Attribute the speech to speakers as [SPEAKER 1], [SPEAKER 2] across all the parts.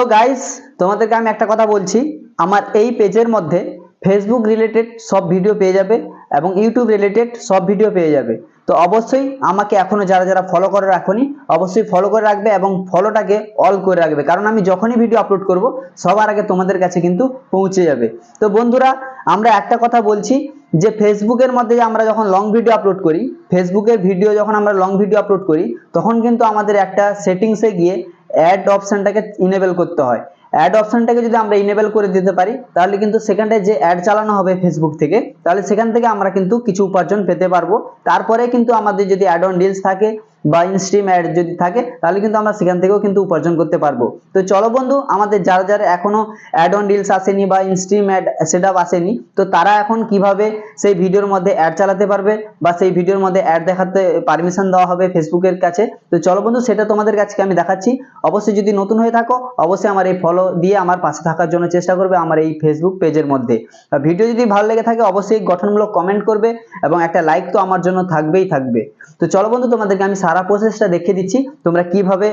[SPEAKER 1] So guys তোমাদেরকে আমি একটা কথা বলছি। আমার এই পেজের মধ্যে ফেসবুক রিলেটেড সব ভিডিও পেয়ে যাবে এবং ইউটিউব রিলেটেড সব ভিডিও পেয়ে যাবে। তো অবশ্যই আমাকে এখনও যারা যারা ফলো করে রাখোনি, অবশ্যই ফলো করে রাখবে এবং ফলোটাকে অল করে রাখবে। কারণ আমি যখনই ভিডিও আপলোড করব, সবার আগে তোমাদের কাছে কিন্তু পৌঁছে যাবে। তো বন্ধুরা, আমরা একটা কথা বলছি যে ফেসবুকের মধ্যে আমরা যখন লং ভিডিও আপলোড করি ফেসবুকের ভিডিও যখন আমরা লং ভিডিও আপলোড করি, তখন কিন্তু আমাদের একটা সেটিংসে গিয়ে অ্যাড অপশনটাকে ইনেবল করতে হয়। অ্যাড অপশনটাকে যদি আমরা ইনেবল করে দিতে পারি, তাহলে কিন্তু সেখানটায় যে অ্যাড চালানো হবে ফেসবুক থেকে, তাহলে সেখান থেকে আমরা কিন্তু কিছু উপার্জন পেতে পারব। তারপরে কিন্তু আমাদের যদি অ্যাড অন ডিলস থাকে বা ইনস্ট্রিম অ্যাড যদি থাকে, তাহলে কিন্তু আমরা সেখান থেকেও কিন্তু উপার্জন করতে পারব। তো চলো বন্ধু, আমাদের যারা যারা এখনও অ্যাড অন ডিলস আসেনি বা ইনস্ট্রিম অ্যাড সেট আসেনি, তো তারা এখন কীভাবে সেই ভিডিওর মধ্যে অ্যাড চালাতে পারবে বা সেই ভিডিওর মধ্যে অ্যাড দেখাতে পারমিশন দেওয়া হবে ফেসবুকের কাছে? তো চলো বন্ধু, সেটা তোমাদের কাছে আমি দেখাচ্ছি। অবশ্যই যদি নতুন হয়ে থাকো, অবশ্যই আমার এই ফলো দিয়ে আমার পাশে থাকার জন্য চেষ্টা করবে আমার এই ফেসবুক পেজের মধ্যে। ভিডিও যদি ভালো লেগে থাকে, অবশ্যই গঠনমূলক কমেন্ট করবে এবং একটা লাইক তো আমার জন্য থাকবেই থাকবে। তো চলো বন্ধু, তোমাদেরকে আমি সারা প্রসেসটা দেখিয়ে দিচ্ছি, তোমরা কীভাবে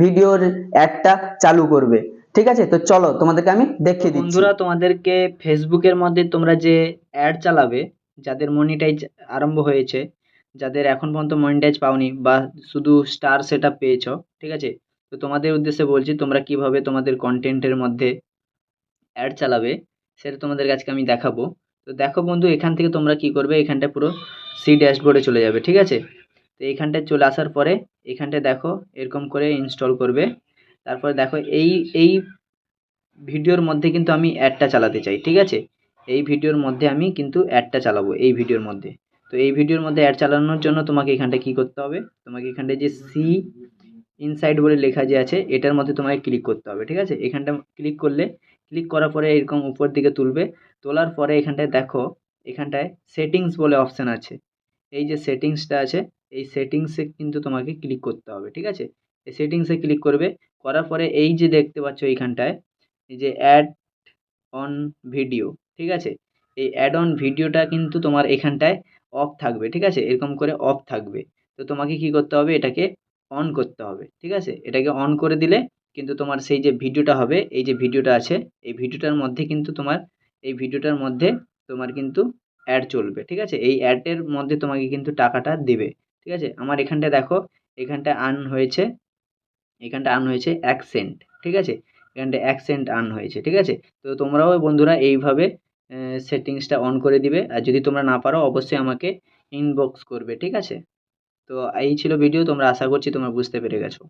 [SPEAKER 1] ভিডিওর অ্যাডটা চালু করবে, ঠিক আছে? তো চলো, তোমাদেরকে আমি দেখিয়ে দিচ্ছি।
[SPEAKER 2] বন্ধুরা, তোমাদেরকে ফেসবুকের মধ্যে তোমরা যে অ্যাড চালাবে, যাদের মনিটাইজ আরম্ভ হয়েছে, যাদের এখন পর্যন্ত মনিটাইজ পাওনি বা শুধু স্টার সেট পেয়েছ, ঠিক আছে? তো তোমাদের উদ্দেশ্যে বলছি, তোমরা কীভাবে তোমাদের কন্টেন্টের মধ্যে অ্যাড চালাবে, সেটা তোমাদের আজকে আমি দেখাবো। তো দেখো বন্ধু, এখান থেকে তোমরা কি করবে, এখানটা পুরো সি ড্যাশবোর্ডে চলে যাবে, ঠিক আছে? তো এইখানটায় চলে আসার পরে এখানটায় দেখো এরকম করে ইনস্টল করবে। তারপরে দেখো এই এই ভিডিওর মধ্যে কিন্তু আমি অ্যাডটা চালাতে চাই, ঠিক আছে? এই ভিডিওর মধ্যে আমি কিন্তু অ্যাডটা চালাবো এই ভিডিওর মধ্যে। তো এই ভিডিওর মধ্যে অ্যাড চালানোর জন্য তোমাকে এখানটা কি করতে হবে? তোমাকে এখানটায় যে সি ইনসাইড বলে লেখা যে আছে, এটার মধ্যে তোমাকে ক্লিক করতে হবে, ঠিক আছে? এখানটা ক্লিক করলে ক্লিক করার পরে এরকম উপর দিকে তুলবে। তোলার পরে এখানটায় দেখো, এখানটায় সেটিংস বলে অপশান আছে। এই যে সেটিংসটা আছে, এই সেটিংসে কিন্তু তোমাকে ক্লিক করতে হবে, ঠিক আছে? এই সেটিংসে ক্লিক করবে, করার পরে এই যে দেখতে পাচ্ছ এইখানটায়, এই যে অ্যাড অন ভিডিও ঠিক আছে? এই অ্যাড অন ভিডিওটা কিন্তু তোমার এখানটায় অফ থাকবে, ঠিক আছে? এরকম করে অফ থাকবে। তো তোমাকে কি করতে হবে? এটাকে অন করতে হবে, ঠিক আছে? এটাকে অন করে দিলে কিন্তু তোমার সেই যে ভিডিওটা হবে, এই যে ভিডিওটা আছে, এই ভিডিওটার মধ্যে কিন্তু তোমার, এই ভিডিওটার মধ্যে তোমার কিন্তু অ্যাড চলবে, ঠিক আছে? এই অ্যাডের মধ্যে তোমাকে কিন্তু টাকাটা দেবে, ঠিক আছে? আমার এখানটায় দেখো এখানটা আর্ন হয়েছে এখানটা আর্ন হয়েছে এক সেন্ট ঠিক আছে? এখানটা এক সেন্ট আর্ন হয়েছে, ঠিক আছে? তো তোমরাও বন্ধুরা এইভাবে সেটিংসটা অন করে দিবে, আর যদি তোমরা না পারো, অবশ্যই আমাকে ইনবক্স করবে, ঠিক আছে? তো এই ছিল ভিডিও তোমরা আশা করছি তোমরা বুঝতে পেরে গেছো।